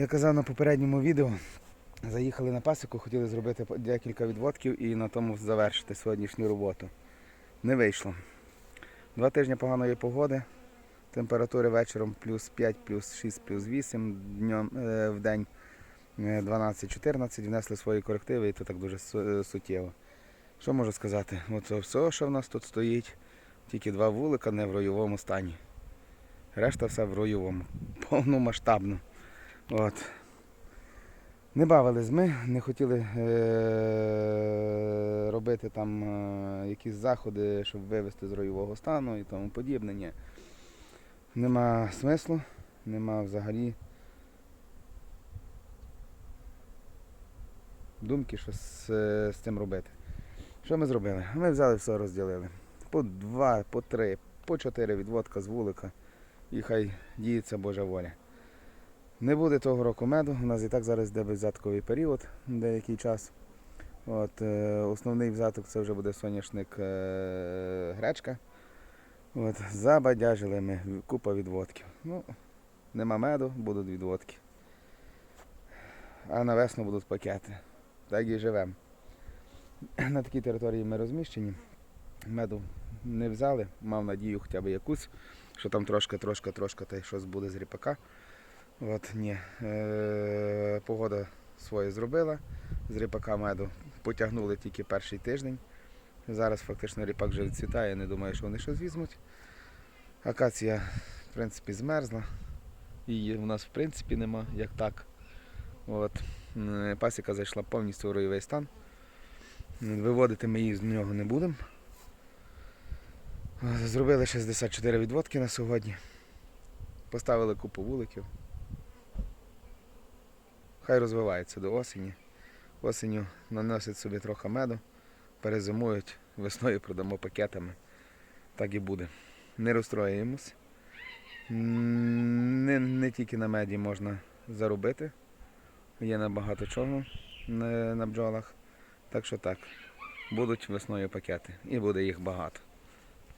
Я казав на попередньому відео, заїхали на пасіку, хотіли зробити декілька відводків і на тому завершити сьогоднішню роботу. Не вийшло. Два тижні поганої погоди, температури вечором плюс 5, плюс 6, плюс 8, днем, е, в день е, 12-14, внесли свої корективи і то так дуже е, суттєво. Що можу сказати? От все, що в нас тут стоїть, тільки два вулика не в ройовому стані. Решта все в ройовому, повномасштабно. От. Не бавились ми, не хотіли е- робити там е- якісь заходи, щоб вивести з ройового стану і тому подібне. Ні. Нема смислу, нема взагалі думки, що з, з цим робити. Що ми зробили? Ми взяли все, розділили. По два, по три, по чотири відводка з вулика. І хай діється Божа воля. Не буде того року меду, у нас і так зараз йде беззятковий період деякий час. От, е, основний взяток це вже буде соняшник е, гречка. От, забадяжили ми купа відводків. Ну, нема меду, будуть відводки. А на весну будуть пакети. Так і живемо. На такій території ми розміщені. Меду не взяли, мав надію хоча б якусь, що там трошки, трошки, трошки та й щось буде з ріпака. От, ні. Е, погода своє зробила. З ріпака меду потягнули тільки перший тиждень. Зараз фактично ріпак вже відцвітає, не думаю, що вони щось візьмуть. Акація, в принципі, змерзла. Її в нас в принципі нема, як так. От. Пасіка зайшла повністю в ройовий стан. Виводити ми її з нього не будемо. Зробили 64 відводки на сьогодні. Поставили купу вуликів. Хай розвивається до осені. Осінню наносять собі трохи меду, перезимують, весною продамо пакетами. Так і буде. Не розстроюємось. Не, не тільки на меді можна заробити. Є набагато чого на, бджолах. Так що так. Будуть весною пакети. І буде їх багато.